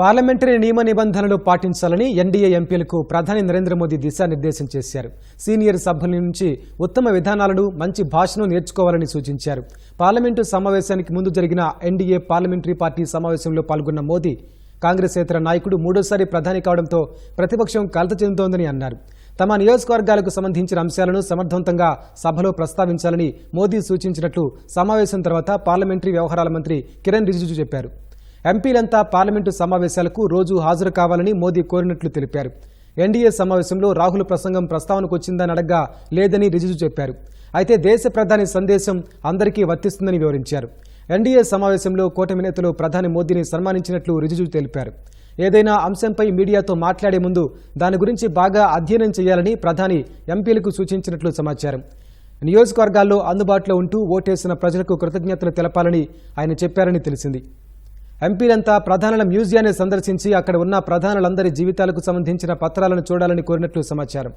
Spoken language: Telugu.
పార్లమెంటరీ నియమ నిబంధనలు పాటించాలని ఎన్డీఏ ఎంపీలకు ప్రధాని నరేంద్ర మోదీ దిశానిర్దేశం చేశారు. సీనియర్ సభ్యుల నుంచి ఉత్తమ విధానాలను మంచి భాషను నేర్చుకోవాలని సూచించారు. పార్లమెంటు సమావేశానికి ముందు జరిగిన ఎన్డీఏ పార్లమెంటరీ పార్టీ సమావేశంలో పాల్గొన్న మోదీ కాంగ్రెసేతర నాయకుడు మూడోసారి ప్రధాని కావడంతో ప్రతిపక్షం కలత చెందుతోందని అన్నారు. తమ నియోజకవర్గాలకు సంబంధించిన అంశాలను సమర్థవంతంగా సభలో ప్రస్తావించాలని మోదీ సూచించినట్లు సమావేశం తర్వాత పార్లమెంటరీ వ్యవహారాల మంత్రి కిరణ్ రిజిజు చెప్పారు. ఎంపీలంతా పార్లమెంటు సమావేశాలకు రోజు హాజరు కావాలని మోదీ కోరినట్లు తెలిపారు. ఎన్డీఏ సమావేశంలో రాహుల్ ప్రసంగం ప్రస్తావనకు వచ్చిందని అడగ్గా లేదని రిజిజు చెప్పారు. అయితే దేశ ప్రధాని సందేశం అందరికీ వర్తిస్తుందని వివరించారు. ఎన్డీఏ సమావేశంలో కూటమి నేతలు ప్రధాని మోదీని సన్మానించినట్లు రిజిజు తెలిపారు. ఏదైనా అంశంపై మీడియాతో మాట్లాడే ముందు దాని గురించి బాగా అధ్యయనం చేయాలని ప్రధాని ఎంపీలకు సూచించినట్లు సమాచారం. నియోజకవర్గాల్లో అందుబాటులో ఉంటూ ఓటేసిన ప్రజలకు కృతజ్ఞతలు తెలపాలని ఆయన చెప్పారని తెలిసింది. ఎంపీలంతా ప్రధానుల మ్యూజియాన్ని సందర్శించి అక్కడ ఉన్న ప్రధానులందరి జీవితాలకు సంబంధించిన పత్రాలను చూడాలని కోరినట్లు సమాచారం.